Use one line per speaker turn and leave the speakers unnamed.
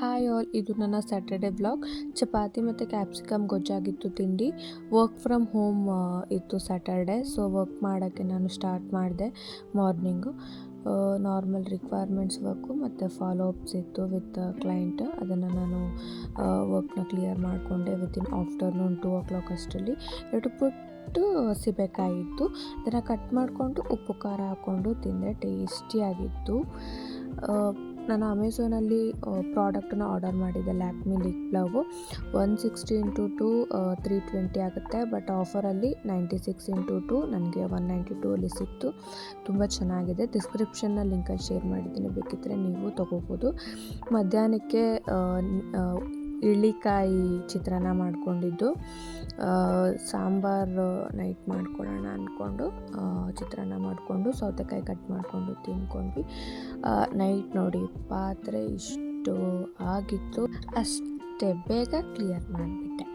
Hi all, ಇದು ನನ್ನ Saturday blog chapati ಮತ್ತು ಕ್ಯಾಪ್ಸಿಕಮ್ ಗೊಜ್ಜಾಗಿತ್ತು ತಿಂಡಿ. ವರ್ಕ್ ಫ್ರಮ್ ಹೋಮ್ ಇತ್ತು ಸ್ಯಾಟರ್ಡೆ ಸೊ ವರ್ಕ್ ಮಾಡೋಕ್ಕೆ ನಾನು ಸ್ಟಾರ್ಟ್ ಮಾಡಿದೆ ಮಾರ್ನಿಂಗು ನಾರ್ಮಲ್ ರಿಕ್ವೈರ್ಮೆಂಟ್ಸ್ ವರ್ಕು ಮತ್ತು ಫಾಲೋ ಅಪ್ಸ್ ಇತ್ತು ವಿತ್ ಕ್ಲೈಂಟ್ ಅದನ್ನು ನಾನು ವರ್ಕ್ನ ಕ್ಲಿಯರ್ ಮಾಡಿಕೊಂಡೆ within afternoon two o'clock ಅಷ್ಟರಲ್ಲಿ. ಎರಡು ಪುಟ್ಟು ಸಿಬೆಕಾಯಿ ಇತ್ತು ಅದನ್ನು ಕಟ್ ಮಾಡಿಕೊಂಡು ಉಪ್ಪು ಖಾರ ಹಾಕ್ಕೊಂಡು ತಿಂದೆ. ಟೇಸ್ಟಿಯಾಗಿತ್ತು ನಾನು ಅಮೆಝಾನಲ್ಲಿ ಪ್ರಾಡಕ್ಟನ್ನು ಆರ್ಡರ್ ಮಾಡಿದ್ದೆ ಲ್ಯಾಕ್ಮಿ ಲಿಕ್ ಬ್ಲವು one sixty into two three twenty ಆಗುತ್ತೆ ಬಟ್ ಆಫರಲ್ಲಿ ನೈಂಟಿ ಸಿಕ್ಸ್ ಇಂಟು ಟು ನನಗೆ ಒನ್ ನೈಂಟಿ ಟೂ ಅಲ್ಲಿ ಸಿಕ್ತು. ತುಂಬ ಚೆನ್ನಾಗಿದೆ. ಡಿಸ್ಕ್ರಿಪ್ಷನ್ನ ಲಿಂಕಲ್ಲಿ ಶೇರ್ ಮಾಡಿದ್ದೀನಿ. ಬೇಕಿದ್ದರೆ ನೀವು ತೊಗೋಬೋದು. ಮಧ್ಯಾಹ್ನಕ್ಕೆ ಇಳ್ಳಿಕಾಯಿ ಚಿತ್ರಾನ್ನ ಮಾಡಿಕೊಂಡಿದ್ದು. ಸಾಂಬಾರು ನೈಟ್ ಮಾಡ್ಕೊಳ್ಳೋಣ ಅಂದ್ಕೊಂಡು ಚಿತ್ರಾನ್ನ ಮಾಡಿಕೊಂಡು, ಸೌತೆಕಾಯಿ ಕಟ್ ಮಾಡಿಕೊಂಡು ತಿಂದ್ಕೊಂಡ್ವಿ ನೈಟ್ ನೋಡಿ ಪಾತ್ರೆ ಇಷ್ಟು ಆಗಿತ್ತು. ಅಷ್ಟೇ ಬೇಗ ಕ್ಲಿಯರ್ ಮಾಡಿಬಿಟ್ಟೆ.